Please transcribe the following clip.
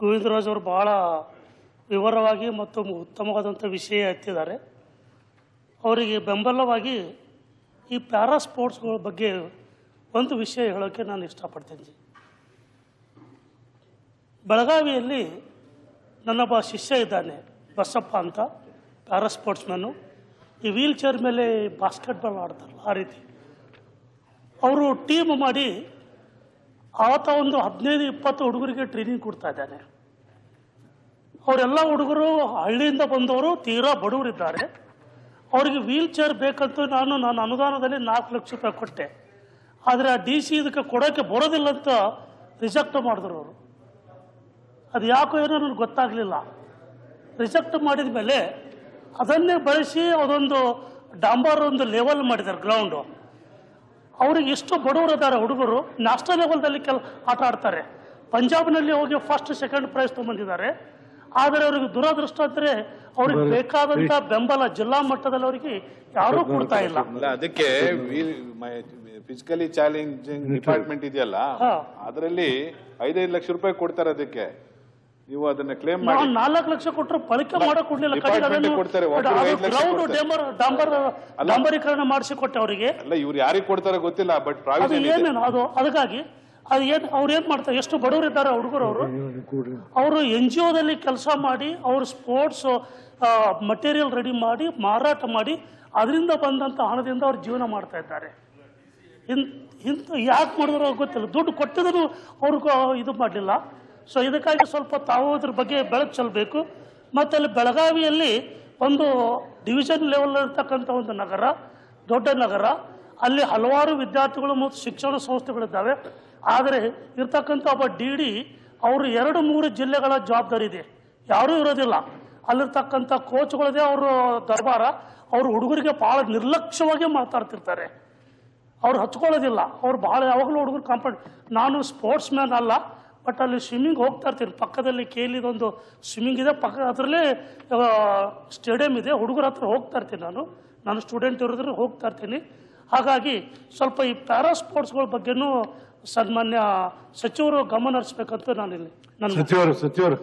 ಗೋವಿಂದರಾಜ್ ಅವರು ಬಹಳ ವಿವರವಾಗಿ ಮತ್ತು ಉತ್ತಮವಾದಂಥ ವಿಷಯ ಎತ್ತಿದ್ದಾರೆ. ಅವರಿಗೆ ಬೆಂಬಲವಾಗಿ ಈ ಪ್ಯಾರಾ ಸ್ಪೋರ್ಟ್ಸ್ಗಳ ಬಗ್ಗೆ ಒಂದು ವಿಷಯ ಹೇಳೋಕ್ಕೆ ನಾನು ಇಷ್ಟಪಡ್ತೀನಿ. ಬೆಳಗಾವಿಯಲ್ಲಿ ನನ್ನೊಬ್ಬ ಶಿಷ್ಯ ಇದ್ದಾನೆ, ಬಸಪ್ಪ ಅಂತ, ಪ್ಯಾರಾ ಸ್ಪೋರ್ಟ್ಸ್ಮನ್ನು ಈ ವೀಲ್ ಚೇರ್ ಮೇಲೆ ಬಾಸ್ಕೆಟ್ಬಾಲ್ ಆಡ್ತಾರಲ್ಲ ಆ ರೀತಿ. ಅವರು ಟೀಮ್ ಮಾಡಿ ಆತ ಒಂದು ಹದಿನೈದು, ಇಪ್ಪತ್ತು ಹುಡುಗರಿಗೆ ಟ್ರೈನಿಂಗ್ ಕೊಡ್ತಾ ಇದ್ದಾನೆ. ಅವರೆಲ್ಲ ಹುಡುಗರು ಹಳ್ಳಿಯಿಂದ ಬಂದವರು, ತೀರಾ ಬಡವರಿದ್ದಾರೆ. ಅವರಿಗೆ ವೀಲ್ ಚೇರ್ ಬೇಕಂತ ನಾನು ನಾನು ಅನುದಾನದಲ್ಲಿ ನಾಲ್ಕು ಲಕ್ಷ ರೂಪಾಯಿ ಕೊಟ್ಟೆ. ಆದರೆ ಆ ಡಿ ಸಿ ಇದಕ್ಕೆ ಕೊಡೋಕ್ಕೆ ಬರೋದಿಲ್ಲ ಅಂತ ರಿಜೆಕ್ಟ್ ಮಾಡಿದ್ರು ಅವರು. ಅದು ಯಾಕೋ ಏನೋ ನನಗೆ ಗೊತ್ತಾಗಲಿಲ್ಲ. ರಿಜೆಕ್ಟ್ ಮಾಡಿದ ಮೇಲೆ ಅದನ್ನೇ ಬಳಸಿ ಅದೊಂದು ಡಾಂಬರ್ ಒಂದು ಲೆವೆಲ್ ಮಾಡಿದ್ದಾರೆ ಗ್ರೌಂಡು ಅವ್ರಿಗೆ ಎಷ್ಟು ಬಡವರು ಇದ್ದಾರೆ ಹುಡುಗರು. ನ್ಯಾಷನಲ್ ಲೆವೆಲ್ದಲ್ಲಿ ಕೆಲ ಆಟ ಆಡ್ತಾರೆ. ಪಂಜಾಬ್ನಲ್ಲಿ ಹೋಗಿ ಫಸ್ಟ್ ಸೆಕೆಂಡ್ ಪ್ರೈಸ್ ತೊಗೊಂಡಿದ್ದಾರೆ ಆದರೆ ಅವ್ರಿಗೆ ದುರದೃಷ್ಟ ಅಂದರೆ ಅವ್ರಿಗೆ ಬೇಕಾದಂಥ ಬೆಂಬಲ ಜಿಲ್ಲಾ ಮಟ್ಟದಲ್ಲಿ ಅವರಿಗೆ ಯಾರೂ ಕೊಡ್ತಾ ಇಲ್ಲ. ಅದಕ್ಕೆ ಫಿಸಿಕಲಿ ಚಾಲೆಂಜಿಂಗ್ ಡಿಪಾರ್ಟ್ಮೆಂಟ್ ಇದೆಯಲ್ಲ. ಅದರಲ್ಲಿ ಐದೈದು ಲಕ್ಷ ರೂಪಾಯಿ ಕೊಡ್ತಾರೆ ಅದಕ್ಕೆ. ನೀವು ಅದನ್ನ ಕ್ಲೇಮ್ ನಾವು ಮಾಡಿ. ನಾಲ್ಕು ಲಕ್ಷ ಕೊಟ್ಟರು ಬಳಕೆ ಮಾಡಕ್ ಕೊಡ್ಲಿಲ್ಲ ಕೊಡ್ತಾರೆ. ಡಾಂಬರ್ ಡಾಂಬರೀಕರಣ ಮಾಡಿಸಿ ಕೊಟ್ಟೆ ಅವರಿಗೆ. ಅಲ್ಲ ಇವ್ರು ಯಾರಿಗೆ ಕೊಡ್ತಾರೆ ಗೊತ್ತಿಲ್ಲ ಬಟ್ ಏನೇನು ಅದು ಅದಕ್ಕಾಗಿ ಅದು ಏನು ಅವ್ರು ಏನು ಮಾಡ್ತಾರೆ ಎಷ್ಟು ಬಡವರು ಇದ್ದಾರೆ ಹುಡುಗರು ಅವರು. ಅವರು ಎನ್ ಜಿ ಒದಲ್ಲಿ ಕೆಲಸ ಮಾಡಿ ಅವರು ಸ್ಪೋರ್ಟ್ಸ್ ಮಟೀರಿಯಲ್ ರೆಡಿ ಮಾಡಿ ಮಾರಾಟ ಮಾಡಿ ಅದರಿಂದ ಬಂದಂತ ಹಣದಿಂದ ಅವ್ರು ಜೀವನ ಮಾಡ್ತಾ ಇದ್ದಾರೆ. ಇಂತ ಯಾಕೆ ಮಾಡಿದ್ರು ಗೊತ್ತಿಲ್ಲ. ದುಡ್ಡು ಕೊಟ್ಟಿದ್ರು ಅವ್ರಿಗೂ ಇದು ಮಾಡಲಿಲ್ಲ. ಸೊ ಇದಕ್ಕಾಗಿ ಸ್ವಲ್ಪ ತಾವು ಅದ್ರ ಬಗ್ಗೆ ಬೆಳಕು ಚೆಲ್ಲಬೇಕು ಮತ್ತು ಅಲ್ಲಿ ಬೆಳಗಾವಿಯಲ್ಲಿ ಒಂದು ಡಿವಿಷನ್ ಲೆವೆಲ್ ಇರ್ತಕ್ಕಂಥ ಒಂದು ನಗರ, ದೊಡ್ಡ ನಗರ. ಅಲ್ಲಿ ಹಲವಾರು ವಿದ್ಯಾರ್ಥಿಗಳು ಮತ್ತು ಶಿಕ್ಷಣ ಸಂಸ್ಥೆಗಳಿದ್ದಾವೆ. ಆದರೆ ಇರ್ತಕ್ಕಂಥ ಒಬ್ಬ ಡಿ ಡಿ, ಅವರು ಎರಡು ಮೂರು ಜಿಲ್ಲೆಗಳ ಜವಾಬ್ದಾರಿ ಇದೆ. ಯಾರೂ ಇರೋದಿಲ್ಲ. ಅಲ್ಲಿರ್ತಕ್ಕಂಥ ಕೋಚ್ಗಳದೇ ಅವರು ದರ್ಬಾರ. ಅವರು ಹುಡುಗರಿಗೆ ಭಾಳ ನಿರ್ಲಕ್ಷ್ಯವಾಗಿ ಮಾತಾಡ್ತಿರ್ತಾರೆ. ಅವ್ರು ಹಚ್ಕೊಳ್ಳೋದಿಲ್ಲ ಅವ್ರು ಭಾಳ ಯಾವಾಗಲೂ ಹುಡುಗರು ಕಾಂಪೌಂಡ್ ನಾನು ಸ್ಪೋರ್ಟ್ಸ್ ಮ್ಯಾನ್ ಅಲ್ಲ. ಬಟ್ ಅಲ್ಲಿ ಸ್ವಿಮ್ಮಿಂಗ್ ಹೋಗ್ತಾ ಇರ್ತೀನಿ ಪಕ್ಕದಲ್ಲಿ ಕೇಲಿದೊಂದು ಸ್ವಿಮ್ಮಿಂಗ್ ಇದೆ. ಪಕ್ಕ ಅದರಲ್ಲೇ ಸ್ಟೇಡಿಯಂ ಇದೆ. ಹುಡುಗರ ಹತ್ರ ಹೋಗ್ತಾ ಇರ್ತೀನಿ ನಾನು. ನಾನು ಸ್ಟೂಡೆಂಟ್ ಇರೋದ್ರೆ ಹೋಗ್ತಾ ಇರ್ತೀನಿ. ಹಾಗಾಗಿ ಸ್ವಲ್ಪ ಈ ಪ್ಯಾರಾ ಸ್ಪೋರ್ಟ್ಸ್ಗಳ ಬಗ್ಗೆನೂ ಸನ್ಮಾನ್ಯ ಸಚಿವರು ಗಮನ ಹರಿಸ್ಬೇಕಂತ ನಾನಿಲ್ಲಿ. ನನ್ನ ಸಚಿವರು ಸಚಿವರು.